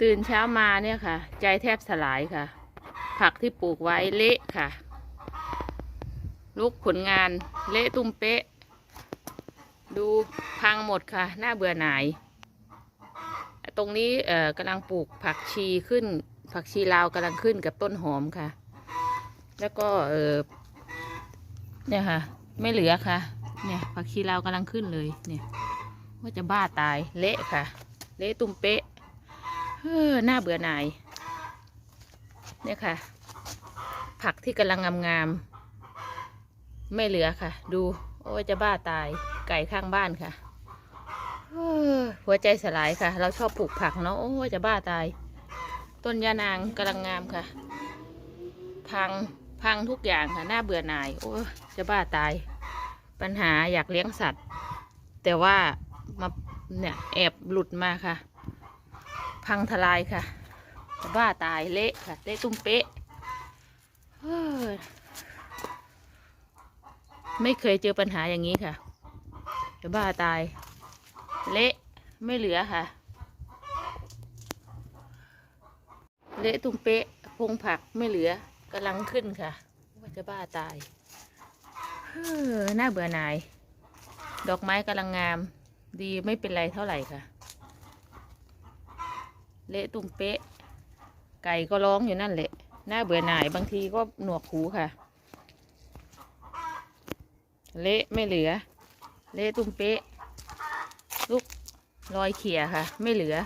ตื่นเช้ามาเนี่ยค่ะ ใจแทบสลายค่ะ ผักที่ปลูกไว้เละค่ะ ลูกผลงานเละตุ้มเป๊ะ ดูพังหมดค่ะ น่าเบื่อหน่าย ตรงนี้เอ่อกำลังปลูกผักชีขึ้น ผักชีลาวกำลังขึ้นกับต้นหอมค่ะ แล้วก็เออเนี่ยค่ะ ไม่เหลือค่ะ เนี่ยผักชีลาวกำลังขึ้นเลยเนี่ยว่าจะบ้าตายเละค่ะ เละตุ้มเป๊ะ เออน่าเบื่อหน่ายเนี่ยค่ะ ผักที่กำลังงามๆไม่เหลือค่ะ ดู โอ้ยจะบ้าตายไก่ข้างบ้านค่ะเฮ้อหัวใจสลายค่ะ เราชอบปลูกผักเนาะโอ้ยจะบ้าตาย ต้นยานางกำลังงามค่ะ พังพังทุกอย่างค่ะน่าเบื่อหน่าย โอ้ยจะบ้าตาย ปัญหาอยากเลี้ยงสัตว์ แต่ว่ามาเนี่ยแอบหลุดมาค่ะ พังทลายค่ะบ้าตายเละค่ะเละตุ้มเป๊ะไม่เคยเจอปัญหาอย่างนี้ค่ะจะบ้าตาย เละไม่เหลือค่ะ เละตุ้มเป๊ะพงผักไม่เหลือกำลังขึ้นค่ะว่าจะบ้าตายเฮ้อน่าเบื่อหน่าย ดอกไม้กำลังงาม ดีไม่เป็นไรเท่าไหร่ค่ะ เละตุ้มเป๊ะ ไก่ก็ร้องอยู่นั่นแหละน่าเบื่อหน่ายบางทีก็หนวกหูค่ะ เละไม่เหลือ เละตุ้มเป๊ะ ลูกรอยเขี่ยค่ะ ไม่เหลือ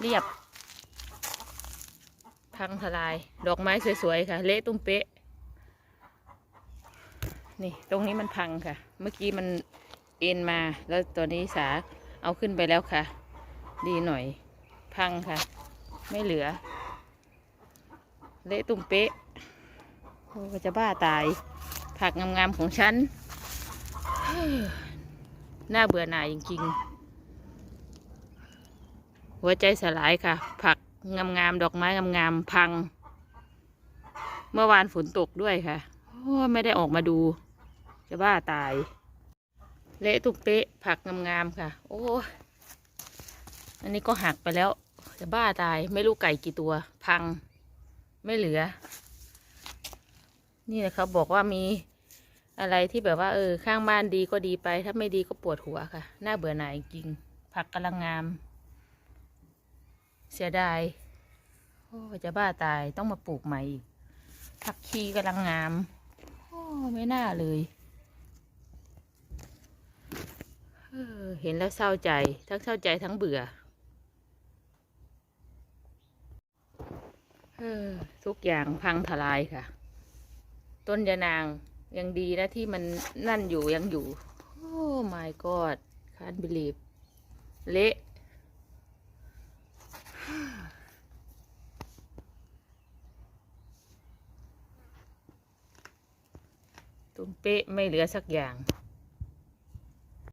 เรียบ พังทลาย ดอกไม้สวยๆค่ะ เละตุ้มเป๊ะนี่ตรงนี้มันพังค่ะ เมื่อกี้มันเอ็นมาแล้วตัวนี้สาเอาขึ้นไปแล้วค่ะ ดีหน่อย พังค่ะ ไม่เหลือ เละตุ้มเป๊ะโอ้จะบ้าตาย ผักงามๆของฉันน่าเบื่อหน่ายจริงๆ หัวใจสลายค่ะ ผักงามๆ ดอกไม้งามๆ พัง เมื่อวานฝนตกด้วยค่ะโอ้ไม่ได้ออกมาดู จะบ้าตาย เละตุ้มเป๊ะผักงามๆ ค่ะ โอ้ อันนี้ก็หักไปแล้ว จะบ้าตายไม่รู้ไก่กี่ตัว พังไม่เหลือ นี่แหละเขาบบอกว่ามีอะไรที่แบบว่าเออข้างบ้านดีก็ดีไป ถ้าไม่ดีก็ปวดหัวค่ะ น่าเบื่อหน่ายจริง ผักกำลังงาม เสียดายโอ้จะบ้าตายต้องมาปลูกใหม่อีกผักชีกำลังงาม โอ้ไม่น่าเลยเเห็นแล้วเศร้าใจ ทั้งเศร้าใจทั้งเบื่อ เออทุกอย่างพังทลายค่ะ ต้นยานางยังดีนะที่มันนั่นอยู่ยังอยู่ โอ้ my god can't believe เละตุ้มเป๊ะไม่เหลือสักอย่าง